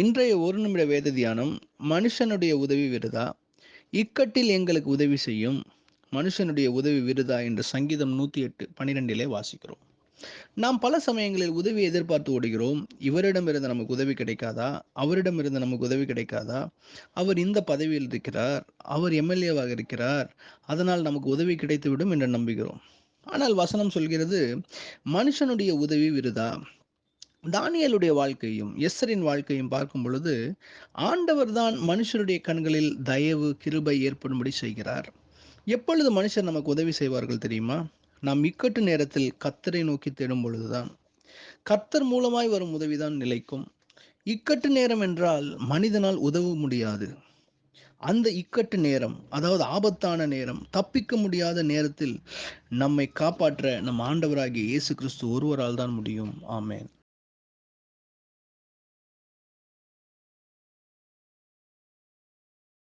இன்றைய ஒரு நிமிட வேத தியானம் மனுஷனுடைய உதவி விருதா? இக்கட்டில் எங்களுக்கு உதவி செய்யும் மனுஷனுடைய உதவி விருதா என்ற சங்கீதம் நூற்றி எட்டு பன்னிரெண்டிலே வாசிக்கிறோம். நாம் பல சமயங்களில் உதவி எதிர்பார்த்து ஓடுகிறோம். இவரிடமிருந்து நமக்கு உதவி கிடைக்காதா? அவரிடமிருந்து நமக்கு உதவி கிடைக்காதா? அவர் இந்த பதவியில் இருக்கிறார் அவர் எம்எல்ஏவாக இருக்கிறார் அதனால் நமக்கு உதவி கிடைத்துவிடும் என்று நம்புகிறோம். ஆனால் வசனம் சொல்கிறது மனுஷனுடைய உதவி விருதா? தானியலுடைய வாழ்க்கையும் எஸ்ஸரின் வாழ்க்கையும் பார்க்கும் பொழுது ஆண்டவர் தான் மனுஷருடைய கண்களில் தயவு கிருபை ஏற்படும்படி செய்கிறார். எப்பொழுது மனுஷர் நமக்கு உதவி செய்வார்கள் தெரியுமா? நாம் இக்கட்டு நேரத்தில் கத்தரை நோக்கி தேடும் பொழுதுதான். கர்த்தர் மூலமாய் வரும் உதவிதான் நிலைக்கும். இக்கட்டு நேரம் என்றால் மனிதனால் உதவ முடியாது. அந்த இக்கட்டு நேரம் அதாவது ஆபத்தான நேரம் தப்பிக்க முடியாத நேரத்தில் நம்மை காப்பாற்ற நம் ஆண்டவராகிய இயேசு கிறிஸ்து ஒருவரால் தான் முடியும். ஆமேன்.